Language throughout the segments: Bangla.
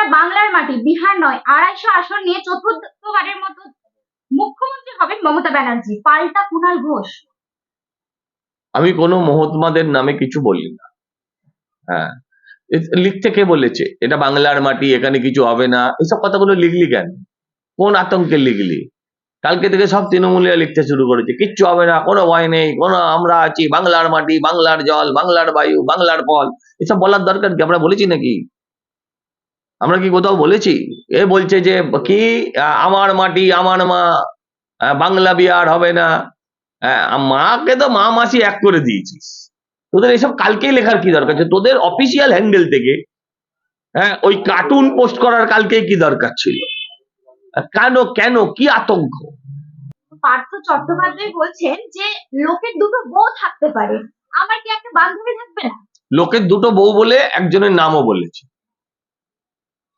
এটা বাংলার মাটি, বিহার নয়। আড়াইশো আসন নিয়ে চতুর্থবারের মতো মুখ্যমন্ত্রী হবেন মমতা ব্যানার্জি। পাল্টা কুণাল ঘোষ। আমি কোনো মহাত্মাদের নামে কিছু বলি না। হ্যাঁ। লিখতে কে বলেছে? এটা বাংলার মাটি, এখানে কিছু হবে না। এসব কথাগুলো লিখলি কেন? কোন আতঙ্কে লিখলি? কালকে থেকে সব তৃণমূলীরা লিখতে শুরু করেছে। কিচ্ছু হবে না, কোনো ভয় নেই, কোনো আমরা আছি, বাংলার মাটি, বাংলার জল, বাংলার বায়ু, বাংলার ফল। এসব বলার দরকার কি? আমরা বলেছি নাকি? আমরা কি কোথাও বলেছি? এ বলছে যে কি? আমার মাটি আমার মা বাংলা বিয়ার হবে না। হ্যাঁ মাকে তো মা মাসি এক করে দিয়েছিস। তোদের এসব কালকেই লেখার কি দরকার ছিল? তোদের অফিসিয়াল হ্যান্ডেল থেকে হ্যাঁ ওই কার্টুন পোস্ট করার কালকেই কি দরকার ছিল? কেন কেন কি আতঙ্ক? পার্থ চট্টোপাধ্যায় বলছেন যে লোকের দুটো বউ থাকতে পারে। আমার কি একটা বান্ধবী থাকবে না? লোকের দুটো বউ বলে একজনের নামও বলেছে।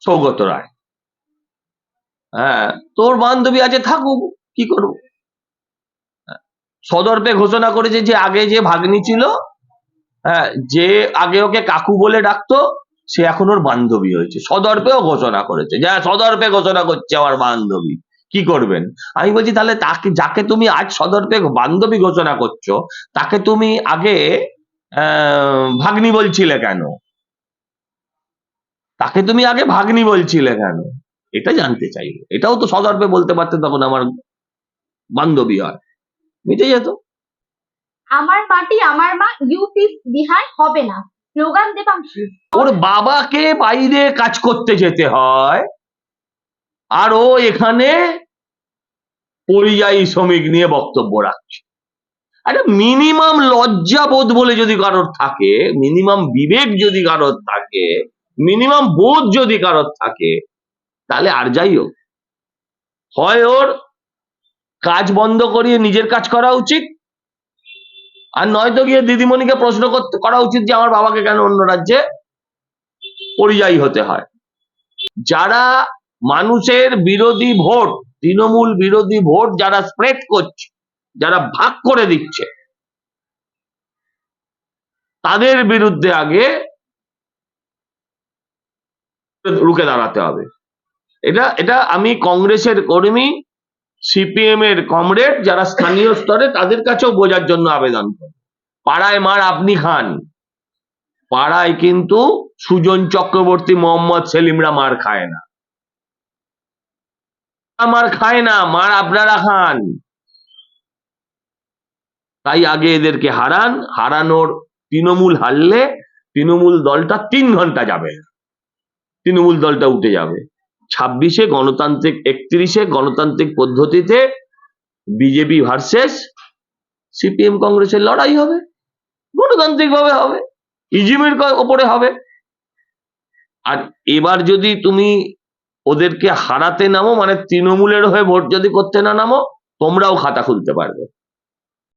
সৌগত রায়। হ্যাঁ তোর বান্ধবী আছে থাকুক কি করব? হ্যাঁ, সদর্পে ঘোষণা করেছে যে আগে যে ভাগ্নি ছিল হ্যাঁ যে আগে ওকে কাকু বলে ডাকতো সে এখন ওর বান্ধবী হয়েছে। সদর্পেও ঘোষণা করেছে। যা সদর্পে ঘোষণা করছে আমার বান্ধবী। কি করবেন? আমি বলছি তাহলে তাকে যাকে তুমি আজ সদর্পে বান্ধবী ঘোষণা করছ তাকে তুমি আগে আহ, ভাগ্নি বলছিলে কেন? তাকে তুমি আগে ভাগ্নি বলছিলে কেন? এটা জানতে চাইবে এটাও তো সদর্পে বলতে পারতে তখন আমার বান্ধবী হয় মিটে যেত। আমার মাটি আমার মা ইউপি বিহার হবে না। স্লোগান দেবাংশু ওর বাবাকে বাইরে কাজ করতে যেতে হয়। আর ও এখানে পরিযায়ী শ্রমিক নিয়ে বক্তব্য রাখছে। আরে মিনিমাম লজ্জাবোধ বলে যদি কারোর থাকে মিনিমাম বিবেক যদি কারোর থাকে মিনিমাম বোধ যদি কারোর থাকে, তাহলে আর যাই হোক। হয় ওর কাজ বন্ধ করিয়ে নিজের কাজ করা উচিত, আর নয়তো গিয়ে দিদিমণিকে প্রশ্ন করা উচিত যে আমার বাবাকে কেন অন্য রাজ্যে পরিযায়ী হতে হয়। যারা মানুষের বিরোধী ভোট, তৃণমূল বিরোধী ভোট যারা স্প্রেড করছে, যারা ভাগ করে দিচ্ছে, তাদের বিরুদ্ধে আগে রুখে দাঁড়াতে হবে। এটা এটা আমি কংগ্রেসের কর্মী সিপিএম এর কমরেড যারা স্থানীয় স্তরে তাদের কাছেও বোঝার জন্য আবেদন করি। পাড়ায় মার আপনি খান। পাড়ায় কিন্তু সুজন চক্রবর্তী, মোহাম্মদ সেলিমরা মার খায় না। মার খায় না, মার আপনারা খান। তাই আগে এদেরকে হারান। হারানোর তৃণমূল হারলে তৃণমূল দলটা তিন ঘণ্টা যাবে না। তৃণমূল দলটা উঠে যাবে। ছাব্বিশে গণতান্ত্রিক, একত্রিশে গণতান্ত্রিক পদ্ধতিতে বিজেপি ভার্সেস সিপিএম কংগ্রেসের লড়াই হবে। গণতান্ত্রিক ভাবে হবে। ইজিমের ওপরে হবে। আর এবার যদি তুমি ওদেরকে হারাতে নামো মানে তৃণমূলের হয়ে ভোট যদি করতে না নামো, তোমরাও খাতা খুলতে পারবে।